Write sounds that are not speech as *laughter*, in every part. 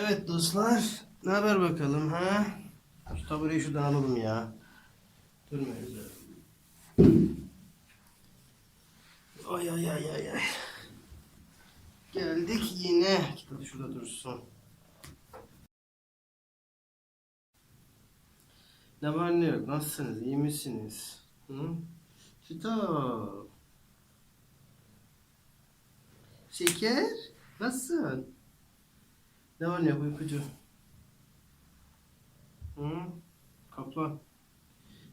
Evet dostlar, ne haber bakalım ha? Şu tabureyi şuradan alalım ya. Durmuyoruz ya. Ay ay ay ay ay. Geldik yine. Kitap şurada dursun. Ne var ne yok? Nasılsınız? İyi misiniz? Hı? Kitap. Şeker. Nasılsın? Ne var ne uykucu? Hı? Kaplan.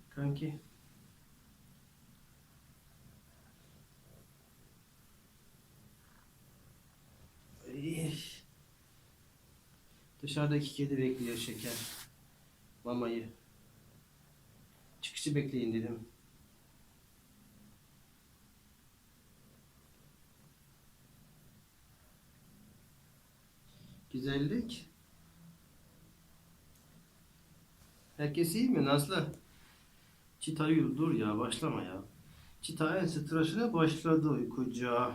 Kanki. Ay. Dışarıdaki kedi bekliyor şeker. Mamayı. Çıkışı bekleyin dedim. Güzellik. Herkes iyi mi Nazlı? Çita yürü, dur ya başlama ya. Çita en tıraşına başladı uykuca.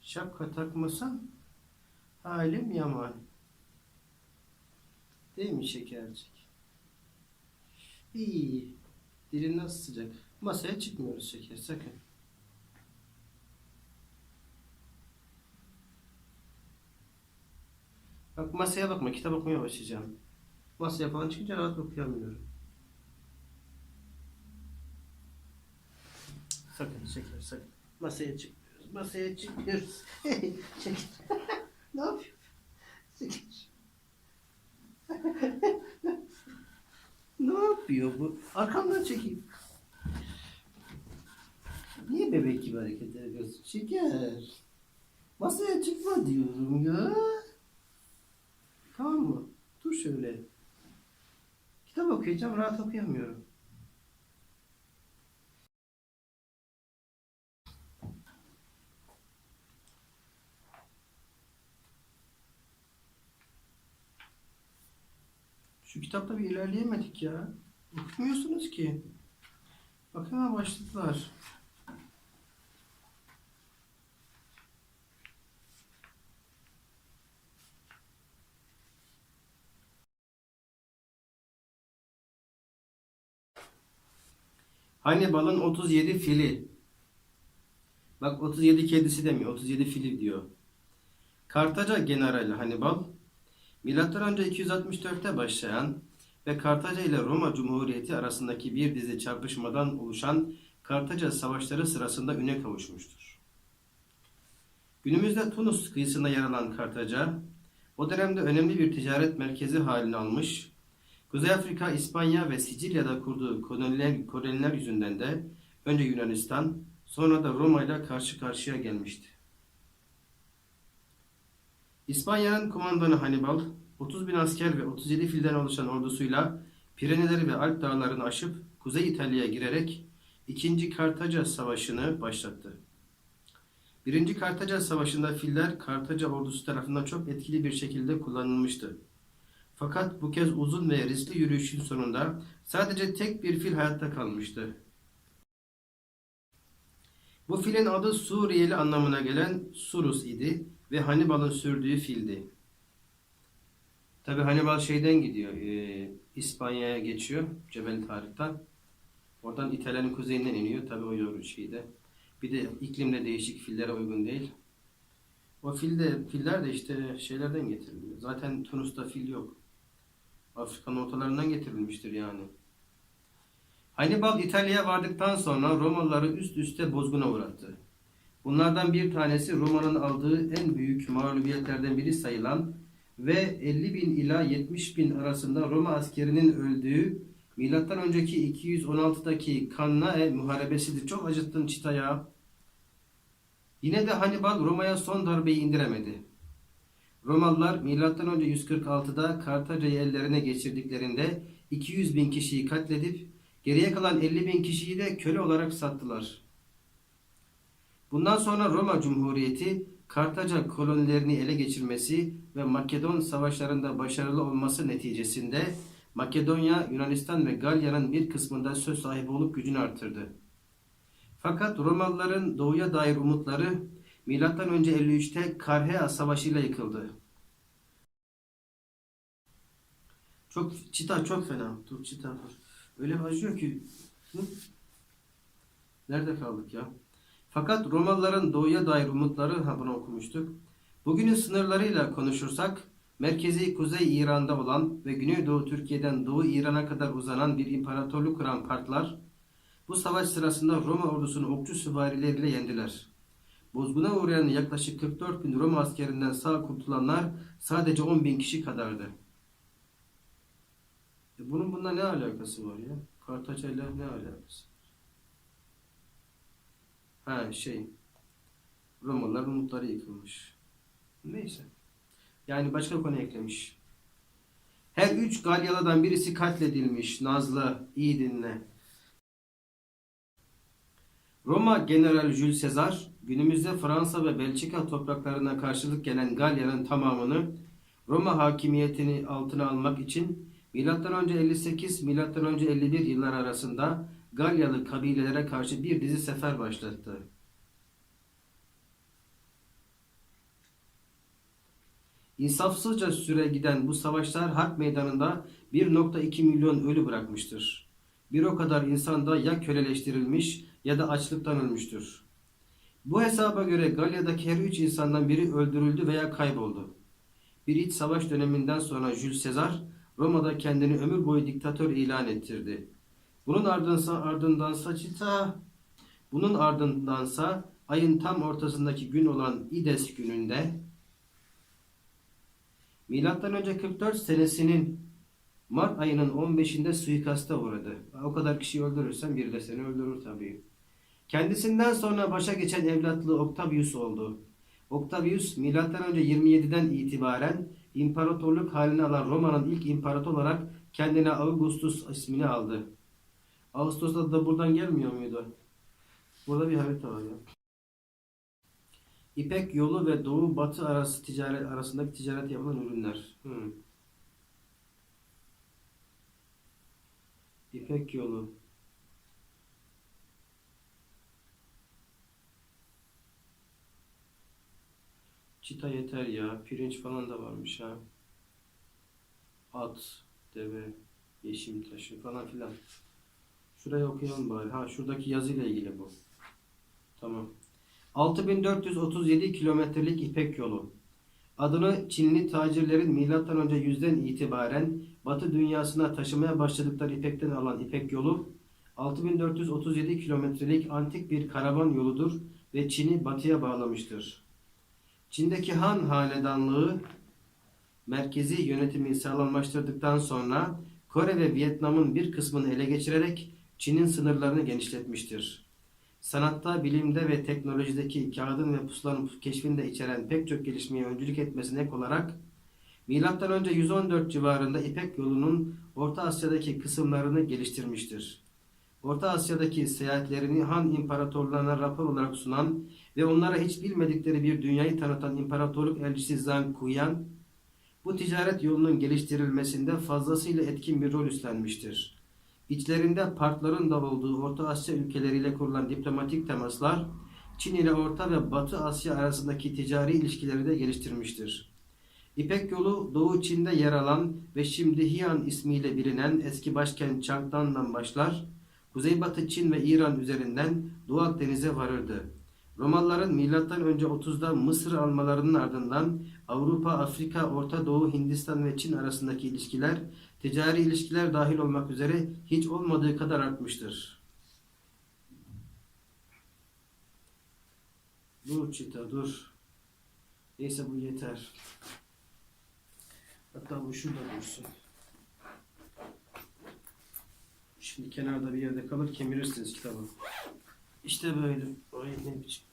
Şapka takmasam halim yaman. Değil mi şekercik? İyi. Dilin nasıl sıcak? Masaya çıkmıyoruz şeker sakın. Bak masaya bakma, kitap okumaya başlayacağım. Masaya falan çıkınca rahat okuyamıyorum. Sakın şeker sakın. Masaya çıkmıyoruz. Masaya çıkmıyoruz. şeker. *laughs* *laughs* ne yapıyorsun? Şeker. *laughs* ne yapıyor bu? Arkamdan çekeyim. Niye bebek gibi hareket ediyorsun? Şeker. Masaya çıkma diyorum ya. Şöyle. Kitap okuyacağım, rahat okuyamıyorum. Şu kitapta bir ilerleyemedik ya. Okumuyorsunuz ki. Bak hemen Hannibal'ın 37 fili. Bak 37 kedisi demiyor, 37 fili diyor. Kartaca generali Hannibal, Milattan önce 264'te başlayan ve Kartaca ile Roma Cumhuriyeti arasındaki bir dizi çarpışmadan oluşan Kartaca savaşları sırasında üne kavuşmuştur. Günümüzde Tunus kıyısında yer alan Kartaca, o dönemde önemli bir ticaret merkezi halini almış, Kuzey Afrika, İspanya ve Sicilya'da kurduğu koloniler, koloniler yüzünden de önce Yunanistan, sonra da Roma ile karşı karşıya gelmişti. İspanya'nın kumandanı Hannibal, 30 bin asker ve 37 filden oluşan ordusuyla Pireneleri ve Alp dağlarını aşıp Kuzey İtalya'ya girerek 2. Kartaca Savaşı'nı başlattı. 1. Kartaca Savaşı'nda filler Kartaca ordusu tarafından çok etkili bir şekilde kullanılmıştı. Fakat bu kez uzun ve riskli yürüyüşün sonunda sadece tek bir fil hayatta kalmıştı. Bu filin adı Suriyeli anlamına gelen Surus idi ve Hannibal'ın sürdüğü fildi. Tabi Hannibal şeyden gidiyor, e, İspanya'ya geçiyor, Cebel Tarık'tan. Oradan İtalya'nın kuzeyinden iniyor, tabi o yolu şeyde. Bir de iklimde değişik fillere uygun değil. O fil de, filler de işte şeylerden getiriliyor. Zaten Tunus'ta fil yok. Afrika'nın ortalarından getirilmiştir yani. Hannibal İtalya'ya vardıktan sonra Romalıları üst üste bozguna uğrattı. Bunlardan bir tanesi Roma'nın aldığı en büyük mağlubiyetlerden biri sayılan ve 50 bin ila 70 bin arasında Roma askerinin öldüğü milattan önceki 216'daki Cannae muharebesidir. Çok acıttın çıtaya. Yine de Hannibal Roma'ya son darbeyi indiremedi. Romalılar önce 146'da Kartaca'yı ellerine geçirdiklerinde 200 bin kişiyi katledip geriye kalan 50 bin kişiyi de köle olarak sattılar. Bundan sonra Roma Cumhuriyeti Kartaca kolonilerini ele geçirmesi ve Makedon savaşlarında başarılı olması neticesinde Makedonya, Yunanistan ve Galya'nın bir kısmında söz sahibi olup gücünü artırdı. Fakat Romalıların doğuya dair umutları Milattan önce 53'te Karhea Savaşı ile yıkıldı. Çok çita çok fena. Dur çita. Öyle bir acıyor ki. Hı? Nerede kaldık ya? Fakat Romalıların doğuya dair umutları ha bunu okumuştuk. Bugünün sınırlarıyla konuşursak merkezi Kuzey İran'da olan ve Güneydoğu Türkiye'den Doğu İran'a kadar uzanan bir imparatorluk kuran Partlar bu savaş sırasında Roma ordusunu okçu süvarileriyle yendiler. Bozguna uğrayan yaklaşık 44 bin Roma askerinden sağ kurtulanlar sadece 10 bin kişi kadardı. E bunun bununla ne alakası var ya? Kartaca'yla ne alakası var? Ha şey, Romalıların umutları yıkılmış. Neyse. Yani başka konu eklemiş. Her üç Galyalı'dan birisi katledilmiş. Nazlı, iyi dinle. Roma General Jules Caesar, günümüzde Fransa ve Belçika topraklarına karşılık gelen Galya'nın tamamını Roma hakimiyetini altına almak için M.Ö. 58 M.Ö. 51 yıllar arasında Galyalı kabilelere karşı bir dizi sefer başlattı. İnsafsızca süre giden bu savaşlar harp meydanında 1.2 milyon ölü bırakmıştır. Bir o kadar insan da ya köleleştirilmiş ya da açlıktan ölmüştür. Bu hesaba göre Galya'daki her üç insandan biri öldürüldü veya kayboldu. Bir iç savaş döneminden sonra Jules Caesar Roma'da kendini ömür boyu diktatör ilan ettirdi. Bunun ardınsa ardındansa Cita, bunun ardındansa ayın tam ortasındaki gün olan İdes gününde Milattan önce 44 senesinin Mart ayının 15'inde suikasta uğradı. O kadar kişi öldürürsen bir de seni öldürür tabii. Kendisinden sonra başa geçen evlatlığı Octavius oldu. Octavius önce 27'den itibaren imparatorluk halini alan Roma'nın ilk imparatoru olarak kendine Augustus ismini aldı. Ağustos adı da buradan gelmiyor muydu? Burada bir harita var ya. İpek yolu ve doğu batı arası ticaret arasındaki ticaret yapılan ürünler. Hmm. İpek yolu. Çita yeter ya. Pirinç falan da varmış ha. At, deve, yeşim taşı falan filan. Şurayı okuyalım bari. Ha şuradaki yazıyla ilgili bu. Tamam. 6437 kilometrelik İpek yolu. Adını Çinli tacirlerin M.Ö. yüzden itibaren Batı dünyasına taşımaya başladıkları İpek'ten alan İpek yolu 6437 kilometrelik antik bir karavan yoludur ve Çin'i batıya bağlamıştır. Çin'deki Han hanedanlığı merkezi yönetimi sağlamlaştırdıktan sonra Kore ve Vietnam'ın bir kısmını ele geçirerek Çin'in sınırlarını genişletmiştir. Sanatta, bilimde ve teknolojideki kağıdın ve pusulanın keşfinde içeren pek çok gelişmeye öncülük etmesine ek olarak M.Ö. 114 civarında İpek yolunun Orta Asya'daki kısımlarını geliştirmiştir. Orta Asya'daki seyahatlerini Han İmparatorluğuna rapor olarak sunan ve onlara hiç bilmedikleri bir dünyayı tanıtan İmparatorluk elçisi Zhang Kuyan, bu ticaret yolunun geliştirilmesinde fazlasıyla etkin bir rol üstlenmiştir. İçlerinde partların da olduğu Orta Asya ülkeleriyle kurulan diplomatik temaslar, Çin ile Orta ve Batı Asya arasındaki ticari ilişkileri de geliştirmiştir. İpek yolu Doğu Çin'de yer alan ve şimdi Hian ismiyle bilinen eski başkent Chang'dan başlar, Kuzeybatı Çin ve İran üzerinden Doğu Akdeniz'e varırdı. Romalıların önce 30'da Mısır almalarının ardından Avrupa, Afrika, Orta Doğu, Hindistan ve Çin arasındaki ilişkiler ticari ilişkiler dahil olmak üzere hiç olmadığı kadar artmıştır. Dur çita dur. Neyse bu yeter. Hatta bu şurada dursun. Şimdi kenarda bir yerde kalır kemirirsiniz kitabı. İşte böyle. Ay ne biçim.